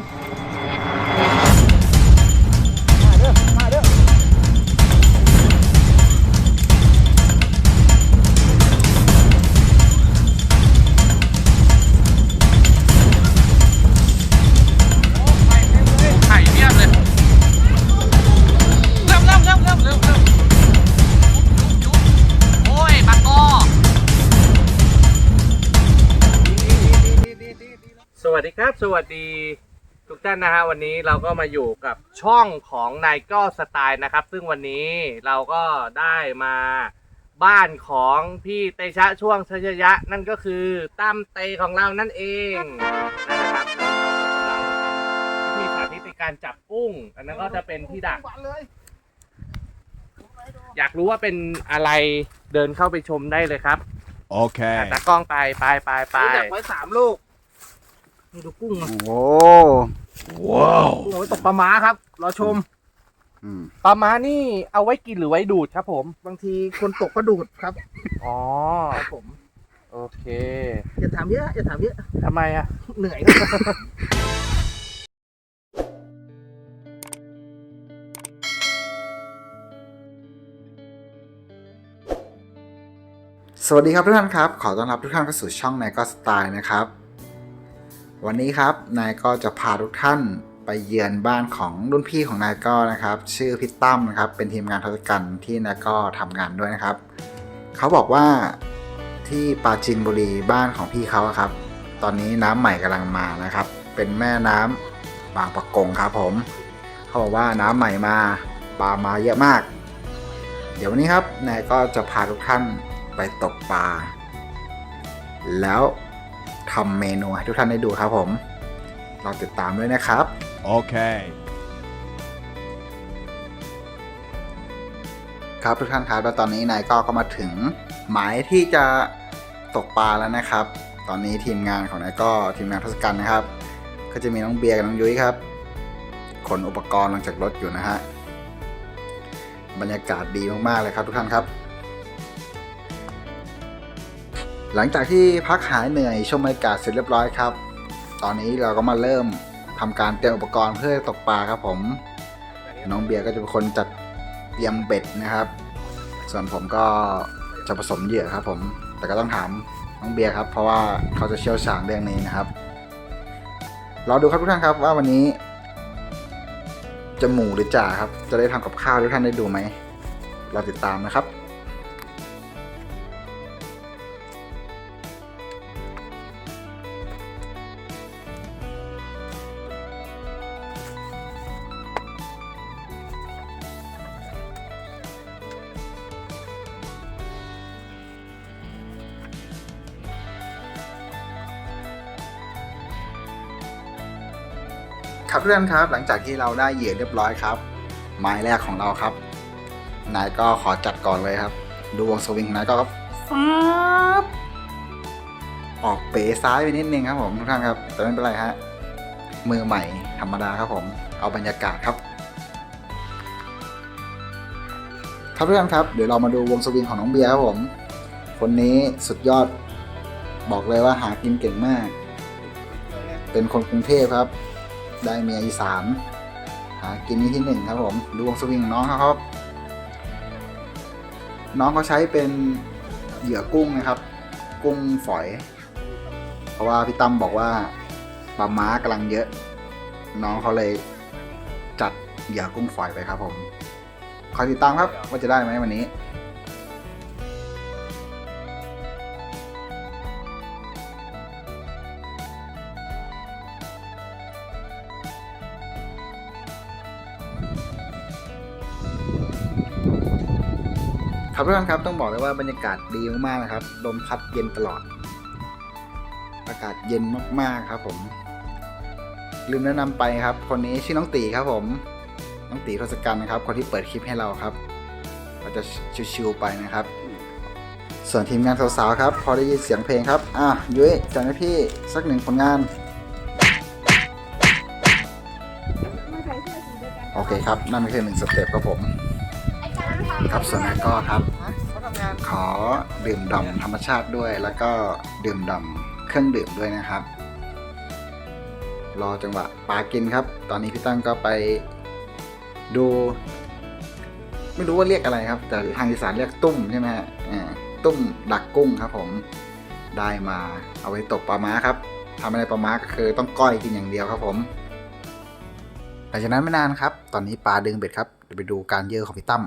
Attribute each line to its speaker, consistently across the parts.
Speaker 1: ม
Speaker 2: นนะฮะวันนี้เราก็มาอยู่กับช่องของนายก็สไตล์นะครับ ซึ่งวันนี้เราก็ได้มาบ้านของพี่เตชะช่วงชัยยะ นั่นก็คือตั้มเตของเรานั่นเองนะครับเรากำลังทำพิธีสาธิตในการจับกุ้ง อันนั้นก็จะเป็นที่ดัก
Speaker 1: หวานเลย
Speaker 2: อยากรู้ว่าเป็นอะไรเดินเข้าไปชมได้เลยครับ
Speaker 3: Okay.
Speaker 2: ตากล้องไปไปไปไป
Speaker 1: ดักไว้สามลูกนี่ดูกุ้งอะ
Speaker 3: โอ้
Speaker 2: ว้าว
Speaker 1: กุ้งเอาไว้ตกปลาม้าครับ รอชม
Speaker 3: อืม
Speaker 2: ปลาม้านี่เอาไว้กินหรือไว้ดูดครับผม
Speaker 1: บางทีคนตกก็ดูดครับ
Speaker 2: อ๋อ
Speaker 1: ครับผม
Speaker 2: โอเค
Speaker 1: อย่าถามเยอะอย่าถามเยอะ
Speaker 2: ทำไมอะ
Speaker 1: เหนื่อยครับ
Speaker 3: สวัสดีครับทุกท่านครับ ขอต้อนรับทุกท่านเข้าสู่ช่องนายก็สไตล์นะครับ วันนี้ครับนายก็จะพาทุกท่านไปเยือนบ้านของรุ่นพี่ของนายก็นะครับ ชื่อพี่ตั้มนะครับ เป็นทีมงานทศกัณฐ์ที่นายก็ทำงานด้วยนะครับ เขาบอกว่าที่ปราจีนบุรีบ้านของพี่เขาครับ ตอนนี้น้ำใหม่กำลังมานะครับ เป็นแม่น้ำบางปะกงครับผม เขาบอกว่าน้ำใหม่มาปลามาเยอะมาก เดี๋ยววันนี้ครับนายก็จะพาทุกท่านไปตกปลาแล้ว ทำเมนูให้ทุกท่านได้ดูครับผมรอติดตามด้วยนะครับ
Speaker 4: Okay.
Speaker 3: ครับทุกท่านครับแล้วตอนนี้นายก็ก็มาถึงหมายที่จะตกปลาแล้วนะครับ ตอนนี้ทีมงานของนายก็ทีมงานทศกัณฐ์นะครับ ก็จะมีน้องเบียร์กับน้องยุ้ยครับขนอุปกรณ์ลงจากรถอยู่นะฮะบรรยากาศดีมากๆเลยครับทุกท่านครับ หลังจากที่พักหายเหนื่อยชมบรรยากาศเสร็จเรียบร้อยครับ ตอนนี้เราก็มาเริ่มทำการเตรียมอุปกรณ์เพื่อตกปลาครับผม น้องเบียร์ก็จะเป็นคนจัดเตรียมเบ็ดนะครับ ส่วนผมก็จะผสมเหยื่อครับผม แต่ก็ต้องถามน้องเบียร์ครับ เพราะว่าเขาจะเชี่ยวชาญเรื่องนี้นะครับรอดูครับทุกท่านครับว่าวันนี้จะหมูหรือจ่าครับ จะได้ทำกับข้าวทุกท่านได้ดูไหมรอติดตามนะครับ ครับทุกท่านครับ หลังจากที่เราได้เหยื่อเรียบร้อยครับ ไม้แรกของเราครับ นายก็ขอจัดก่อนเลยครับ ดูวงสวิงของนายก็ครับฟ้าบออกเป๋ซ้ายไปนิดนึงครับผมทุกท่านครับ แต่ไม่เป็นไรฮะมือใหม่ธรรมดาครับผม เอาบรรยากาศครับ ครับทุกท่านครับ เดี๋ยวเรามาดูวงสวิงของน้องเบียร์ครับผม คนนี้สุดยอด บอกเลยว่าหากินเก่งมาก เป็นคนกรุงเทพครับ ได้เมียอีสานหากินนี้ที่หนึ่งครับผมดูวงสวิงน้องเขาครับ น้องเขาใช้เป็นเหยื่อกุ้งนะครับ กุ้งฝอย เพราะว่าพี่ตั้มบอกว่าปลาม้ากำลังเยอะ น้องเขาเลยจัดเหยื่อกุ้งฝอยไปครับผมคอยติดตามครับว่าจะได้ไหมวันนี้ ครับทุกท่านครับต้องบอกเลยว่าบรรยากาศดีมากๆนะครับลมพัดเย็นตลอด อากาศเย็นมากๆครับ ผม ลืมแนะนำไปครับ คนนี้ชื่อน้องตีครับ ผมน้องตีทศกัณฐ์นะครับ คนที่เปิดคลิปให้เราครับเราจะชิวๆไปนะครับ ส่วนทีมงานสาวๆครับ พอได้ยินเสียงเพลงครับอะยุ้ยจัดให้พี่สักหนึ่งผลงานโอเคครับนั่นก็คือหนึ่งสเต็ปครับผม ครับส่วนนายก็ครับ
Speaker 1: ข
Speaker 3: อดื่มด่ำธรรมชาติด้วย แล้วก็ดื่มด่ำเครื่องดื่มด้วยนะครับ รอจังหวะปลากินครับ ตอนนี้พี่ตั้งก็ไปดู ไม่รู้ว่าเรียกอะไรครับ แต่ทางอีสานเรียกตุ้มใช่ไหมฮะอ่าตุ้มดักกุ้งครับ ผมได้มาเอาไว้ตกปลาม้าครับทำอะไรปลาม้าก็คือต้องก้อยกินอย่างเดียวครับผมหลังจากนั้นไม่นานครับ ตอนนี้ปลาดึงเบ็ดครับเดี๋ยวไปดูการเยอะของพี่ตั้ม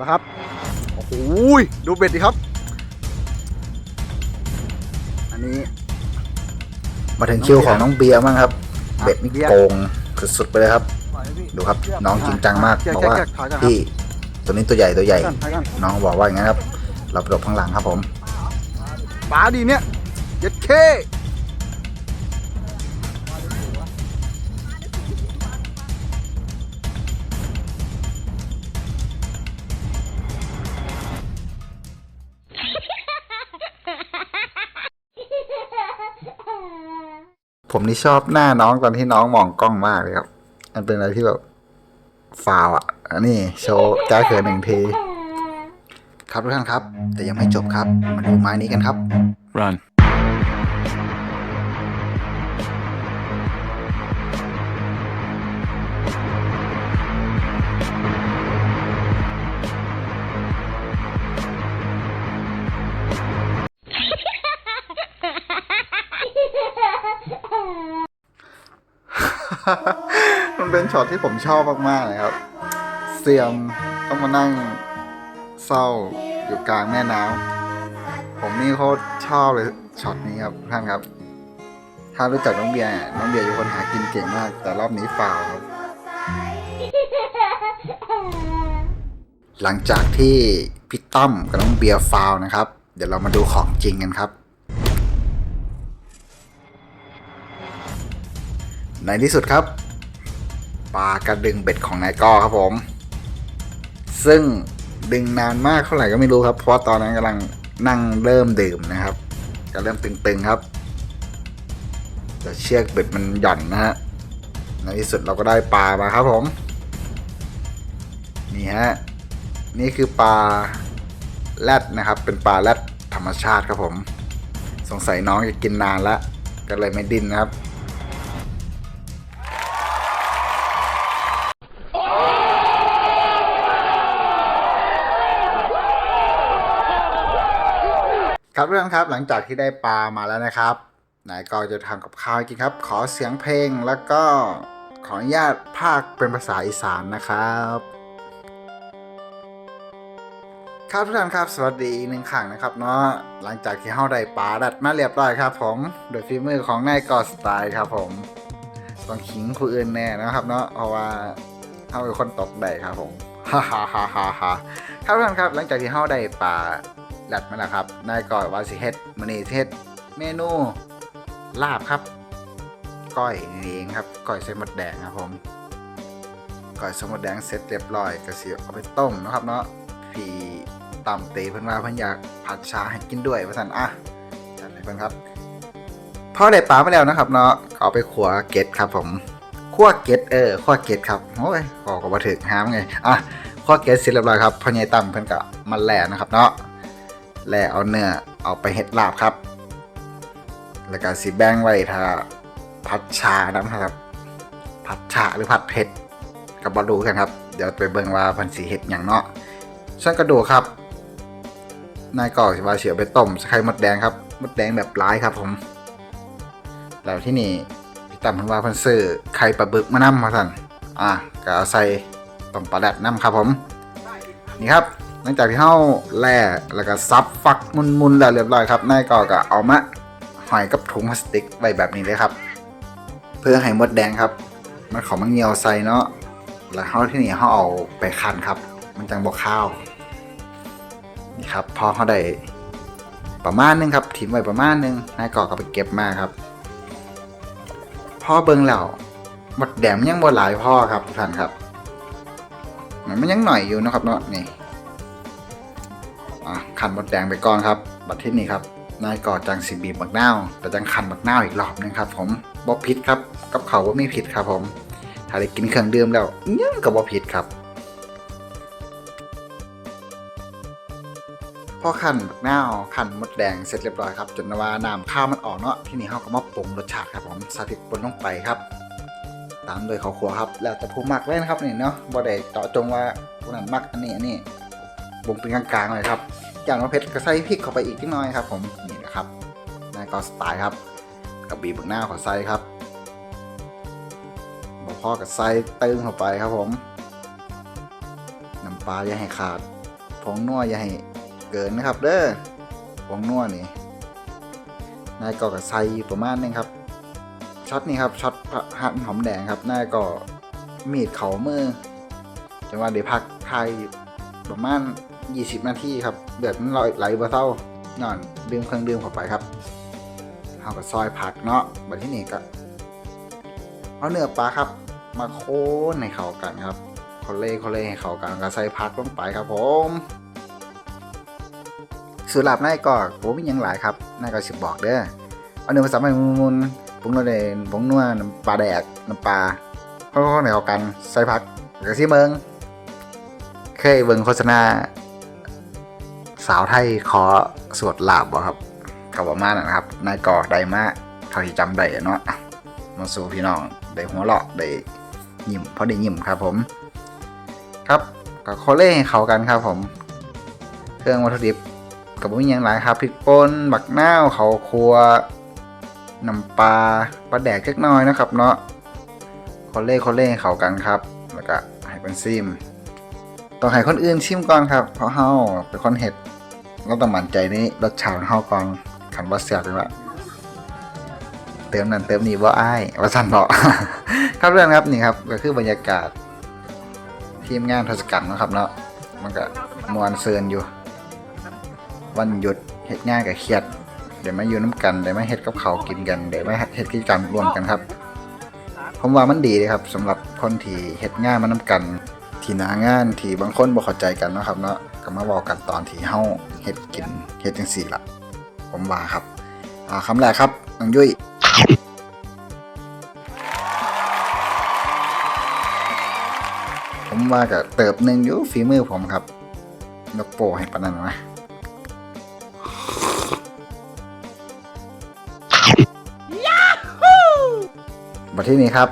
Speaker 3: เอาละครับ โอ้โหยดูเบ็ดดิครับ อันนี้ มาถึงคิวของน้องเบียร์บ้างครับ เบ็ดนี่โกงสุดๆไปเลยครับ ดูครับน้องจริงจังมากบอกว่าพี่ตัวนี้ตัวใหญ่ตัวใหญ่ น้องบอกว่าอย่างนั้นครับ เราไปหลบข้างหลังครับผมปลาดีเนี่ยเย็ดเค ผมนี่ชอบหน้าน้องตอนที่น้องมองกล้องมากเลยครับ มันเป็นอะไรที่แบบฟาวอะอันนี้โชว์จ้าเขินหนึ่งที ครับทุกท่านครับ แต่ยังไม่จบครับ มาดูไม้นี้กันครับ
Speaker 4: Run.
Speaker 3: มันเป็นช็อตที่ผมชอบมากๆเลยครับ เสียมต้องมานั่งเศร้าอยู่กลางแม่น้ำผมนี่โคตรชอบเลยช็อตนี้ครับท่านครับ ถ้ารู้จักน้องเบียร์น้องเบียร์อยู่คนหากินเก่งมาก แต่รอบนี้ฝ่าครับ หลังจากที่พี่ตั้มกับน้องเบียร์ฟาวนะครับ เดี๋ยวเรามาดูของจริงกันครับ ในที่สุดครับปลากระดึงเบ็ดของนายกอครับผม ซึ่งดึงนานมากเท่าไหร่ก็ไม่รู้ครับ เพราะว่าตอนนั้นกำลังนั่งเริ่มดื่มนะครับก็เริ่มตึงๆครับแต่เชือกเบ็ดมันหย่อนนะฮะในที่สุดเราก็ได้ปลามาครับผม นี่ฮะนี่คือปลาแรดนะครับ เป็นปลาแรดธรรมชาติครับผม สงสัยน้องจะกินนานแล้วก็เลยไม่ดิ้นนะครับ ครับเรื่องครับหลังจากที่ได้ปลามาแล้วนะครับนายก็จะทำกับข้าวกินครับ ขอเสียงเพลงแล้วก็ขออนุญาตภาคเป็นภาษาอีสานนะครับครับทุกท่านครับสวัสดีอีกหนึ่งครั้งนะครับเนาะหลังจากที่เฮาได้ปลาดัดมาเรียบร้อยครับ ผมโดยฝีมือของนายกอสไตล์ครับ ผมต้องขิงผู้อื่นแน่นะครับ เนาะเพราะว่าเฮาเป็นคนตกได้ครับผมฮ่าฮ่าฮ่าฮ่าฮ่าครับทุกท่านครับ หลังจากที่เฮาได้ปลา แลดมาแล้วครับนายก่อยว่าสิเฮ็ดมื้อนี้สิเฮ็ดเมนูลาบครับก้อยนี่เองครับก้อยใส่หมดแดงครับผมก้อยใส่หมดแดงเสร็จเรียบร้อยก็สิเอาไปต้มนะครับเนาะพี่ตำเตเพิ่นว่าเพิ่นอยากผัดชาให้กินด้วยว่าซั่นอะจัดให้เพิ่นครับพอได้ปลามาแล้วนะครับเนาะเอาไปขัวเก็ดครับผมขั่วเก็ดเออขั่วเก็ดครับโอ้ยบอกก็บ่ถึกหามไงอะขั่วเก็ดเสร็จเรียบร้อยครับพ่อใหญ่ตำเพิ่นก็มาแล่นะครับเนาะ แล้วเอาเนื้อเอาไปเฮ็ดลาบครับ แล้วก็สีแบ่งไว้ถ้าผัดชานะครับ ผัดชาหรือผัดเผ็ดกับบอดูกันครับ เดี๋ยวไปเบิ่งว่าพันสีเห็ดอย่างเนาะส่วนกระดูกครับ นายก่อสิว่าเสียไปต้มไข่มดแดงครับมดแดงแบบร้ายครับผมแล้วที่นี่พี่ตั้มพันว่าพันซื้อไข่ปลาบึกมานำมาสั่นอะก็เอาใส่ต้มปลาแดดน้ำครับผม นี่ครับ หลังจากที่เฮาแล่แล้วก็ซับฟักมุนๆแล้วเรียบร้อยครับนายก็ก็เอามาหอยกับถุงพลาสติกไว้แบบนี้เลยครับ เพื่อให้มดแดงครับ มันเขามาเงียวใส่เนาะแล้วเฮาที่นี่เฮาเอาไปคั้นครับ มันจังบ่ข้าวนี่ครับพอเขาได้ประมาณนึงครับทิ้งไว้ประมาณนึงนายก็ก็ไปเก็บมาครับพอเบิ่งแล้วมดแดงมันยังบ่หลายพ่อครับท่านครับมันยังหน่อยอยู่นะครับเนาะนี่ อะขันมดแดงไปก่อนครับ บัดที่นี่ครับนายก่อจังสิบีบบักนาวแต่จังคันบักนาวอีกรอบนึงครับ ผมบ่ผิดครับกับเขาว่าไม่ผิดครับ ผม ถ้าได้กินเครื่องดื่มแล้วยังก็บ่ผิดครับพอขันบักนาวขันมดแดงเสร็จเรียบร้อยครับ จนว่าน้ำข้าวมันออกเนาะที่นี่เขาก็มาปรุงรสชาติครับผมส่พริกป่นลงไปครับ ตามโดยเขาวคั่วครับ แล้วแต่ผู้มักเลยนะครับนี่เนาะบ่ได้เจาะจงว่าผู้นั้นมักอันนี้อันนี้ ปรุงเป็นกลางๆเลยครับอย่างว่าเผ็ดก็ใส่พริกเข้าไปอีกนิดหน่อยครับ ผมนี่นะครับนายก็สไตล์ครับกับบีบบักนาขอใส่ครับบ่พอกับใส่เติมเข้าไปครับผมน้ำปลาอย่าให้ขาดผงนัวอย่าให้เกินนะครับ เด้อผงนัวนี่นายก็กับใส่ประมาณนึงครับช็อตนี้ครับช็อตหั่นหอมแดงครับนายก็มีดเขามือจังหว่าเดี๋ยวพักไทยประมาณ 20 นาทีครับ เดือดมันลอยไหลบ่เศร้านอนดื่มเครื่องดื่มเข้าไปครับเอากับซอยผักเนาะบัดที่นี่ก็เอาเนื้อปลาครับ มาโค้นให้เข้ากันครับคนเล่คนเล่ให้เข้ากันก็ใส่ผักลงไปครับผมสูตรลับนายก็ผมมียังหลายครับนายก็สิบบอกเด้อเอาเนื้อมาสับให้มุนๆปรุงรสเดนปรุงนัวน้ำปลาแดกน้ำปลาเข้าๆให้เข้ากันใส่ผักกระซิเมืองเคยเบิ่งโฆษณา สาวไทยขอสวดลาบบ่ครับกับประมาณนะครับ นายก่อได้มาเท่าที่จำได้เนาะมาสู่พี่น้องได้หัวเราะได้ยิ้มเพราะได้ยิ้มครับผม ครับกับโคเล่ให้เขากันครับผม เครื่องวัตถุดิบกับมีอย่างไรครับพริกป่นบักนาวเขาครัวน้ำปลาปลาแดกเล็กน้อยนะครับ เนาะโคเล่โคเล่ให้เขากันครับ แล้วก็ให้เป็นซิมต้องให้คนอื่นชิมก่อนครับ เพราะเฮาเป็นคนเห็ด เราต้องมั่นใจในรสชาติของเฮากอนคันว่าแซ่บเป็นว่าเติมนั้นเติมนี้ว่าอ้ายว่าสั่นเนาะครับเรื่องครับนี่ครับก็คือบรรยากาศ ทีมงานทศกัณฐ์นะครับเนาะมันก็มวนเซินอยู่ วันหยุดเฮ็ดงานกับเครียดเดี๋ยวมาอยู่น้ำกันเดี๋ยวมาเฮ็ดกับเขากินกันเดี๋ยวมาเฮ็ดกิจกรรมร่วมกันครับ ผมว่ามันดีเลยครับสำหรับคนที่เฮ็ดงานมานํกัน ที่หนางานที่บางคนบ่เข้าใจกันนะครับเนาะ ก็มาเว้ากันตอนที่เฮาเฮ็ดกินเฮ็ดจังซี่ล่ะ ผมว่าครับ อ่าคำแรกครับน้องยุ้ยผมว่าก็เติบหนึ่งอยู่ฝีมือผมครับยกโปให้ปานนั้นนะบัดที่นี้ครับ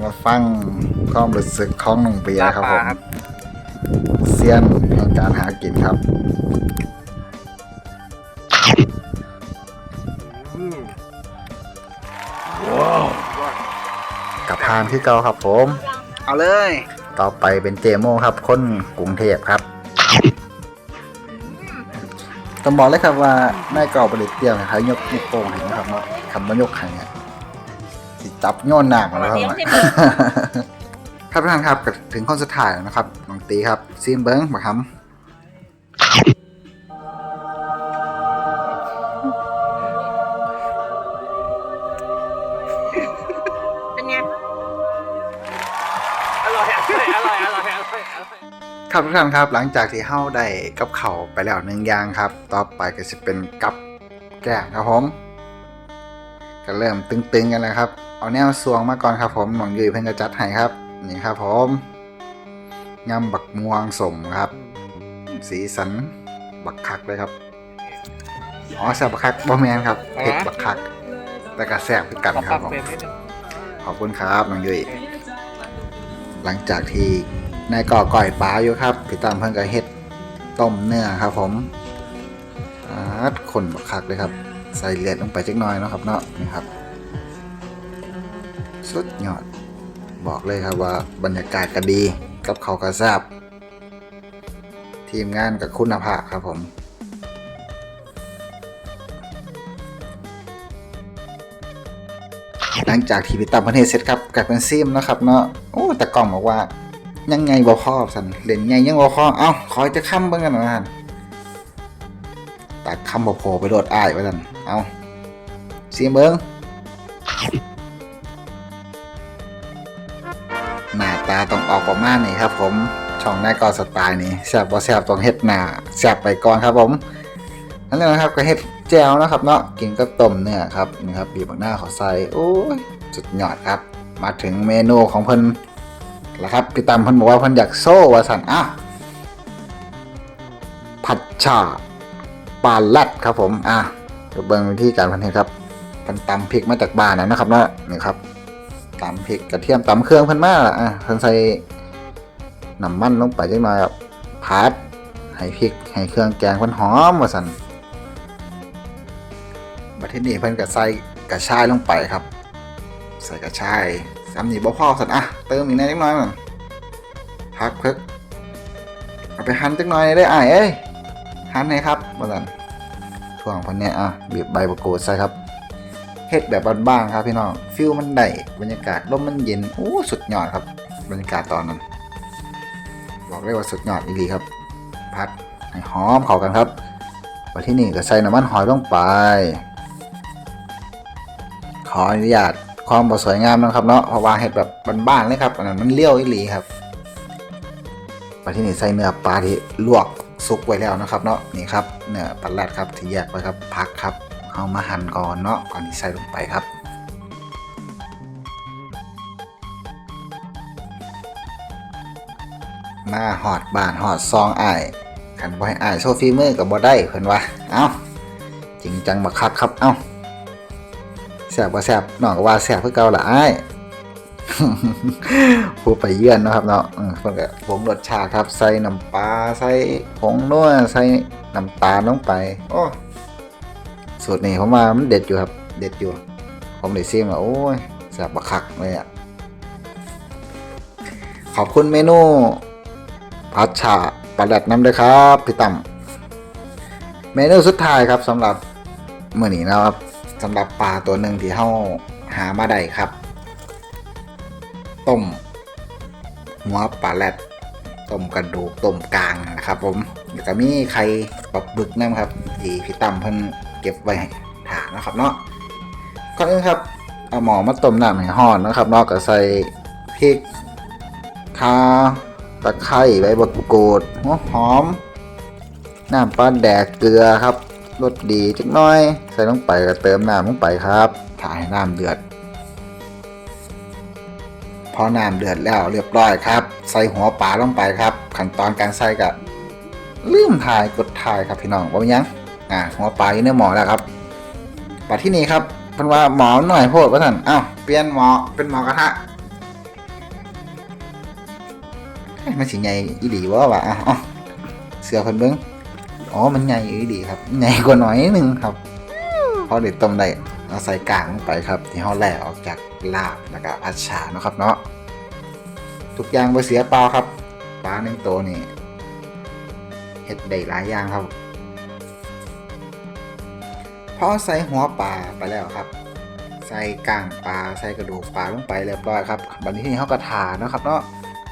Speaker 3: มาฟังความรู้สึกของน้องเบียร์ครับผม เซียนแห่งการหากินครับ
Speaker 2: อืม
Speaker 3: กับพานที่เก่าครับผม
Speaker 1: เอาเลย
Speaker 3: ต่อไปเป็นเจโมครับ คนกรุงเทพครับต้องบอกเลยครับว่านายเก่าประดิษฐ์เตี้ยนะครับยกนิ้วโป้งเห็นนะครับเนาะคำว่ายกไข่เนี่ยสิจับโยนหนักแล้วครับ ครับทุกท่านครับก็ถึงข้อสุดท้ายแล้วนะครับน้องตีครับซีมเบิ้งบักค
Speaker 1: เป็นไง
Speaker 2: อร่อยอร่อยอร่อยอร่อยอร่อยอร่อยำ
Speaker 3: ครับทุกท่านครับหลังจากที่เฮาได้กับเขาวไปแล้วหนึ่งอย่างครับ ต่อไปก็จะเป็นกับแกล้มครับผมก็เริ่มตึงๆกันแล้วครับ เอาแนวสวงมาก่อนครับผมหมองยุยเพิ่นจะจัดให้ครับ นี่ครับผมยำบักม่วงสมครับ สีสันบักคักเลยครับอ๋อแซ่บบักคักบ่แมนครับเผ็ดบักคัก แต่ก็แซ่บคือกัน
Speaker 2: ขอ
Speaker 3: ค
Speaker 2: ป
Speaker 3: รั
Speaker 2: รั
Speaker 3: บบผม
Speaker 2: เฟรมนิดนึง
Speaker 3: ขอบคุณครับน้องยุ้ยหลังจากที่นายก่อก่อยปลาอยู่ครับพี่ตามเพิ่งก็เฮ็ดต้มเนื้อครับ ผมอาดคนบักคักเลยครับ ใส่เลือดลงไปจักหน่อยเนาะครับ เนาะนี่ครับ สุดยอด บอกเลยครับว่าบรรยากาศก็ดีกับเขาก็แซ่บทีมงานกับคุณภาพครับผมหลังจากที่พี่ตั้มประเทศเสร็จครับกลายเป็นซิมนะครับเนาะโอ้แต่กล้องบอกว่ายังไงบ่พอสันเล่นไงยังบ่พอเอ้าขอยจะค้ำเบิ่งกันหน่อยนะตักคำบ่โผล่ไปโดดอ้ายไว้สันเอ้าซิมเบิ่ง ออกประมาณนี้ครับผมช่องนายกอสไตล์นี่แซบบ่แซบต้องเฮ็ดหน้าแซบไปก่อนครับผมนั่นแหละนะครับก็เฮ็ดแจวนะครับเนาะกินกับต้มเนื้อครับนี่ครับบีบบักหน้าขาใส่โอ้ยสุดยอดครับ มาถึงเมนูของเพิ่นแล้วครับพี่ตามเพิ่นบอกว่าเพิ่นอยากโซ่วาสันอะผัดฉ่าปลาแรดครับผมอะเดี๋ยวเบิ่งวิธีการเพิ่นเฮ็ดครับเพิ่นตำพริกมาจากบ้านนะนะครับเนาะนี่ครับ ตำพริกกระเทียมตำเครื่องเพิ่นมาล่ะอะเพิ่นใส่น้ำมันลงไปจักหน่อยครับผัดให้พริกให้เครื่องแกงเพิ่นหอมว่าสันบัดทีนี้เพิ่นก็ใส่กระชายลงไปครับ ใส่กระชายสามนี่บ่พอสันอะเติมอีกหนิดหน่อยหนึ่งพักเพิกเอาไปหั่นจักหน่อยได้อ้ายเอ้ยหั่นให้ครับว่าซั่นช่วงเพิ่นเนี่ยอะบีบใบมะกรูดใส่ครับ เฮ็ดแบบบ้านๆครับพี่น้องฟิลมันได้บรรยากาศลมมันเย็นโอ้สุดยอดครับ บรรยากาศตอนนั้น บอกเลยว่าสุดยอดอีหลีครับ พัดหอมเข้ากันครับบัดที่นี่ก็ใส่น้ำมันหอยลงไป ขออนุญาตความบ่สวยงามนะครับเนาะเพราะว่าเห็ดแบบบ้านๆเลยครับอันนั้นมันเลี้ยวอีหลีครับไปที่นี่ใส่เนื้อปลาที่ลวกซุกไว้แล้วนะครับเนาะนี่ครับเนื้อปลาแรดครับที่แยกไว้ครับพักครับ เอามาหั่นก่อนเนาะก่อนที่ใส่ลงไปครับ มาหอดบานหอดซองอ้ายขันบ่ให้อ้ายโซฟีมือกับบ่ได้เพิ่นว่าเอ้าจริงจังบักคักครับเอ้าแสบว่าแสบน้องก็ว่าแสบเพื่อเก่าละอ้ายผู้ไปเยือนนะครับเนาะเพิ่นก็ผงรสชาติครับ ใส่น้ำปลาใส่ผงนัวใส่น้ำตาลลงไป โอ้ สูตรนี้ผมว่ามันเด็ดอยู่ครับ เด็ดอยู่ ผมได้ซิมแล้วโอ้ยแสบบักคักเลยอะขอบคุณเมนูผัดฉ่าปลาแดดน้ำด้วยครับพี่ตั้มเมนูสุดท้ายครับสำหรับเมื้อนี้นะครับสำหรับปลาตัวหนึ่งที่เฮาหามาได้ครับต้มหัวปลาแรดต้มกระดูกต้มกลางนะครับ ผมแล้วก็มีไข่ปลาบึกน้ำครับที่พี่ตั้มเพิ่น เก็บไว้ให้ถานะครับเนาะก่อนอื่นครับเอาหมอมาต้มน้ำให้ห้อนนะครับเนาะก็ใส่พริกข่าตะไคร้ใบมะกรูดหัวหอม น้ำปลาแดกเกลือครับรสดีจักหน้อย ใส่ลงไปก็เติมน้ำลงไปครับถ่ายให้น้ำเดือด พอน้ำเดือดแล้วเรียบร้อยครับ ใส่หัวปลาลงไปครับ ขั้นตอนการใส่ก็ลืมถ่ายกดถ่ายครับพี่น้องว่ายัง อ่าหัวปลาอยู่ในหมอแล้วครับปลาที่นี่ครับเพิ่นว่าหมอหน่อยโพดว่าท่านอ้าวเปลี่ยนหมอเป็นหมอกระทะมันสิใหญ่อีหลีวะวะอ้าวเสือเพิ่นเบิ่งอ๋อมันใหญ่อยู่ดีครับใหญ่กว่าหน่อยนึงครับพอเด็ดต้มได้เราใส่กลางลงไปครับ ที่เขาแหล่ออกจากลาบแล้วก็ผัดฉาเนาะครับเนาะทุกอย่างบ่เสียเปล่าครับปลาหนึ่งตัวนี่เห็ดได้หลายอย่างครับ พอใส่หัวปลาไปแล้วครับ ใส่กลางปลาใส่กระดูกปลาลงไปเรียบร้อยครับบัดนี้ที่เขากระถาเนาะครับเนาะ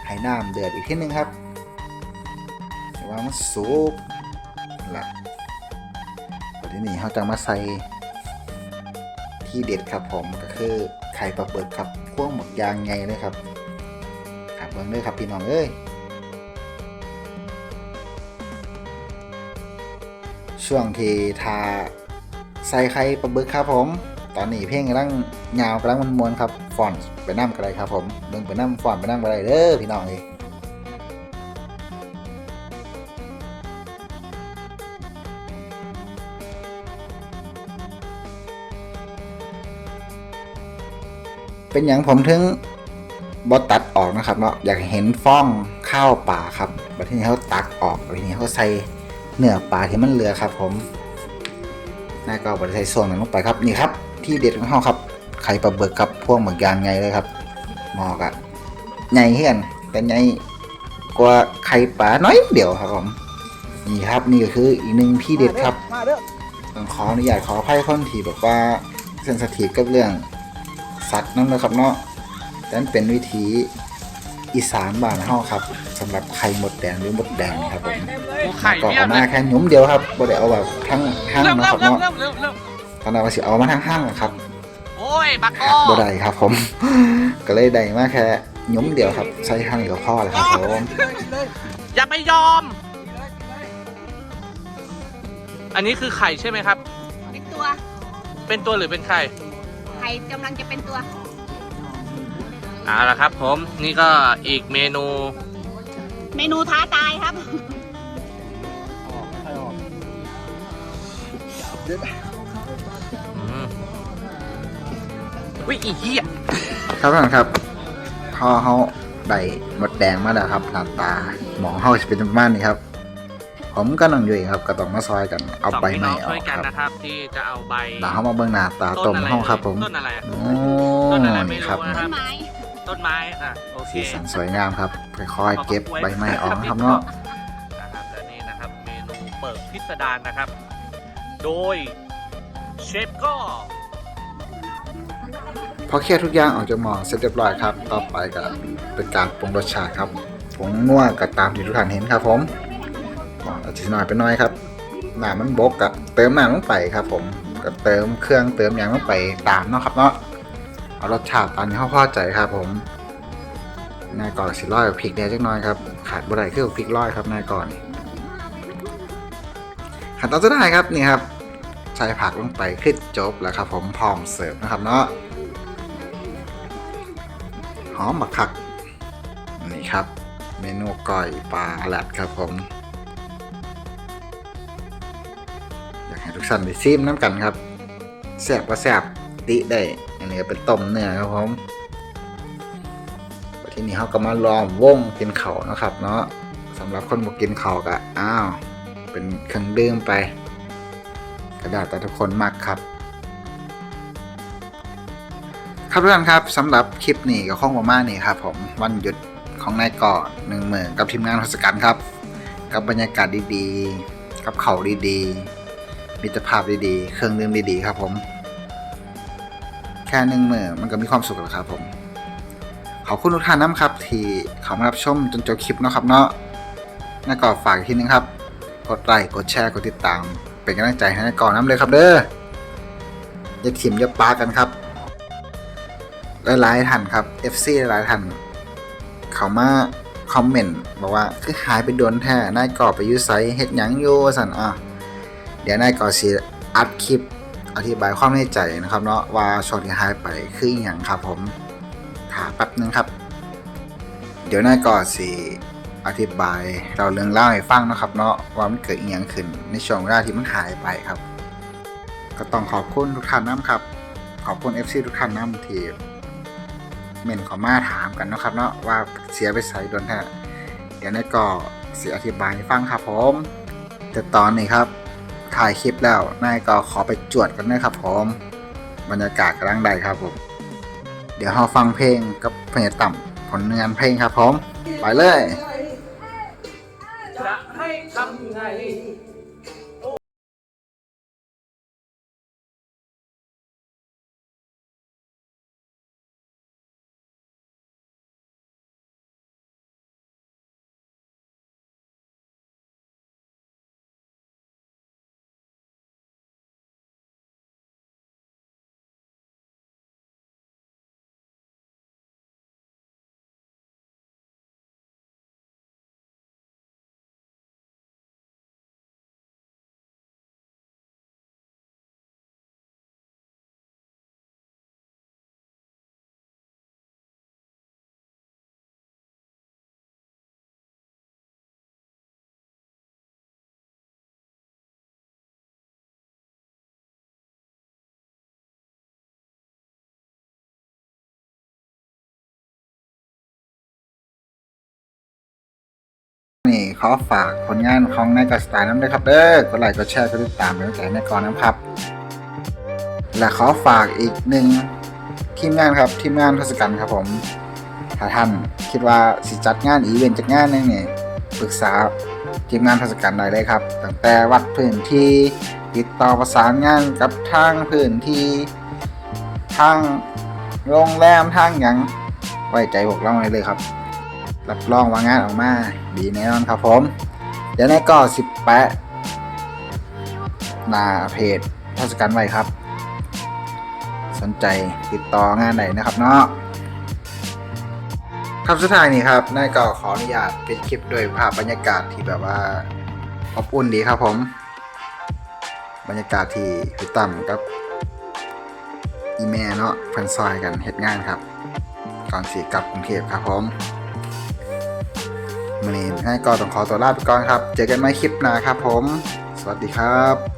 Speaker 3: ให้น้ำเดือดอีกทีนึงครับวามันสุกละตอนนี้เขาจะมาใส่ที่เด็ดครับผมก็คือไข่ปลาเบิกครับพวงหมกยางไงเลยครับครับเบิ่งเลยครับพี่น้องเอ้ยช่วงที่ทา ใส่ไข่ปลาบิกครับผม ตอนนี้เพลงกำลังยาวกำลังมันมวนครับฟอนต์ไปนั่งกันเลยครับผมเบิ่งไปนั่งฟอนต์ไปนั่งไปเลยเด้อพี่น้องเอ้ยเป็นอย่างผมถึงบอตัดออกนะครับเนาะอยากเห็นฟ้องข้าวป่าครับบัดทีนี้เขาตักออกบัดทีนี้เขาใส่เนื้อปลาที่มันเหลือครับผม น่าก็เอาบัดใส่ส่วนนั้นลงไปครับนี่ครับ ที่เด็ดของเขาครับไข่ปลาเบิกครับพวกหมึกยางไงเลยครับหมอกอะใหญ่เฮียนแต่ใหญ่กว่าไข่ปลาน้อยเดียวครับผมนี่ครับนี่ก็คืออีกหนึ่งที่เด็ดครับ
Speaker 1: มาเด้อ
Speaker 3: ต้องขออนุญาตขออภัยคนที่แบบว่าเซนสทีฟกับเรื่องสัตว์นั่นนะครับเนาะแต่นั่นเป็นวิธีอีสานบ้านเฮาครับ สำหรับไข่มดแดงหรือมดแดงครับผม
Speaker 2: ไข่
Speaker 3: ก็
Speaker 2: เพีย
Speaker 3: เอา
Speaker 2: บเล
Speaker 3: มายแค่หยุ้มเดียวครับบ่ได้เอาแบบทั้งห้าง
Speaker 2: เริ่ม
Speaker 3: นะ
Speaker 2: เริ่
Speaker 3: ค
Speaker 2: ม
Speaker 3: รับ
Speaker 2: เริ่ม
Speaker 3: เนาะ
Speaker 2: เริ่มเริ่มเริ่ม
Speaker 3: ตอนนั้นว่าสิเอามาทั้งห้างนะครับ
Speaker 2: โอ้ยบัก
Speaker 3: หั
Speaker 2: อ้
Speaker 3: ก
Speaker 2: อ
Speaker 3: บ่ได้ครับผม ก็เลยได้มาแค่หยุ้มเดียวครับใส่ห้างเดียวพอเลยครับผม
Speaker 2: อย่าไปยอม อันนี้คือไข่ใช่ไหมครับ
Speaker 1: ตัว
Speaker 2: เป็นตัวหรือเป็นไข่
Speaker 1: ไข่กำลังจะเป็นตัว
Speaker 2: เอาละครับผมนี่ก็อีกเมนู
Speaker 1: เมนูท้าตายครับ
Speaker 2: อืมวิอีเหี้ย
Speaker 3: ครับท่านครับพอเขาได้หมดแดงมาแล้วครับหน้าตา หมองเขาจะเป็นประมาณนี้ครับ ผมก็นั่งอยู่เองครับก็ต้องมาซอยกันเอา
Speaker 2: สอง
Speaker 3: ใบ
Speaker 2: พี่
Speaker 3: ไม้
Speaker 2: น้อง
Speaker 3: ออ
Speaker 2: ช่วย
Speaker 3: ก
Speaker 2: กัน
Speaker 3: ครับ
Speaker 2: นะครับ ที่จะเอาใบ
Speaker 3: เดี๋ยวเขามาเบิ่งหน้าตาต้ม
Speaker 2: อะไร
Speaker 3: ห้องครับผม
Speaker 2: ต้นอะไรอะ
Speaker 3: โอ้
Speaker 2: ต้นอะไรไม่
Speaker 3: นี่
Speaker 2: รู้
Speaker 3: ครับ
Speaker 2: นะ
Speaker 1: ต้นไม้
Speaker 2: ต้นไม้อะโอเค
Speaker 3: สีสันสวยงามครับค่อยๆเก็บใบไม้ออกนะครับเนาะ
Speaker 2: นะครับและนี่นะครับเมนูเปิดพิสดารนะครับ โดยเชฟก็
Speaker 3: พอเคลียร์ทุกอย่างออกจากหม้อเสร็จเรียบร้อยครับ ต่อไปก็เป็นการปรุงรสชาติครับผงนัวก็ตามที่ทุกท่านเห็นครับผมบอกอาจจะน้อยไปหน้อยครับน้ำมันบกกับเติมน้ำลงไปครับ ผมก็เติมเครื่องเติมอย่างลงไปตามเนาะครับเนาะ เอารสชาติตามที่เขาพอใจครับ ผมนายก่อนสิร้อยกับพริกแดงจักน้อยครับขาดบ่ได้คือพริกร้อยครับนายก่อนขั้นตอนสุดท้ายครับนี่ครับใส่ผักลงไปขึ้นจบแล้วครับ ผมพร้อมเสิร์ฟนะครับเนาะหอมบักคักนี่ครับ เมนูก้อยปลาแหลดครับผม อยากให้ทุกท่านได้ซิมน้ำกันครับแซ่บว่าแซ่บติได้ นนี้เป็นต้มเนื้อครับผมทีนี้เขาก็มาล้องวงกินเขานะครับ เนาะสำหรับคนบกินเขาก็อ้าวเป็นเครื่องดื่มไป กระดาษแต่ทุกคนมักครับ ครับทุกท่านครับสำหรับคลิปนี้ก็คงประมาณนี้ครับผมวันหยุดของนายก่อหนึ่งหมื่นกับทีมงานทศกัณฐ์ครับ กับบรรยากาศดีๆ กับเขาดีๆมิตรภาพดีๆ เครื่องดื่มดีๆ ครับผม แค่หนึ่งมื่นมันก็มีความสุขแล้วครับผมขอบคุณทุกท่านนะครับที่เข้ามารับชมจนจบคลิปเนาะครับเนาะนายก่อฝากอีกทีนึงครับ กดไลค์กดแชร์กดติดตาม เป็นกำลังใจให้นายก่อนน้ำเลยครับเด้ออย่าถิ่มอย่าปากันครับหลายๆท่านครับ FC หลายๆท่านเขามาคอมเมนต์บอกว่าคือหายไปโดนแท้นายก่อไปยูไซเฮ็ดหยังอยู่สันอะเดี๋ยวนายก่อสิอัดคลิป อธิบายความในใจนะครับเนาะว่าช่วงที่หายไปคืออย่างครับผมถาแป๊บนึงครับ เดี๋ยวนายก่อสิอธิบายเราเรื่องเล่าให้ฟังนะครับ เนาะว่ามันเกิดอหย่างขึ้นในช่วงเวลาที่มันหายไปครับ ก็ต้องขอบคุณทุกท่านน้ำครับ ขอบคุณ FC ทุกท่านน้ำที่เมนขอมาถามกันนะครับ เนาะว่าเสียไปใส่โดนแท้เดี๋ยวนายก็เสียอธิบายให้ฟังครับผมแต่ตอนนี้ครับ ถ่ายคลิปแล้วนายก็ขอไปจวดกันนะครับผมบรรยากาศกำลังใดครับผม เดี๋ยวเราฟังเพลงกับเพลงต่ำผลงานเพลงครับผม ไปเลย
Speaker 2: จะให้ทำไง
Speaker 3: นี่ขอฝากผลงานของนายกสไตล์น้ำด้วยครับเด้อกดไลค์กดแชร์กดติดตามเป็นกำลังใจในายกอนนะครับ และขอฝากอีกหนึ่งทีมงานครับทีมงานทศกัณฐ์ครับผมถ้าท่านคิดว่าสิจัดงานอีเวนต์จัดงานนึงเนี่ยปรึกษาทีมงานทศกัณฐ์ได้เลยครับตั้งแต่วัดพื้นที่ติดต่อประสานงานกับทางพื้นที่ทางโรงแรมทางหยังไว้ใจพวกเราได้เลยครับ รับรองว่างานออกมาดีแน่นอนครับผม เดี๋ยวนายก็สิบแปะหน้าเพจทศกัณฐ์ไว้ครับ สนใจติดต่องานไหนนะครับเนาะครับสุดท้ายนี่ครับนายก็ขออนุญาตปิดคลิปด้วยภาพบรรยากาศที่แบบว่าอบอุ่นดีครับผม บรรยากาศที่พี่ตั้มกับอีแม่เนาะเพิ่นซอยกันเฮ็ดงานครับ ก่อนสิกลับกรุงเทพครับผม มื้อนี้นก็ต้องขอตัวลาไปก่อนครับ เจอกันใหม่คลิปหน้าครับผม สวัสดีครับ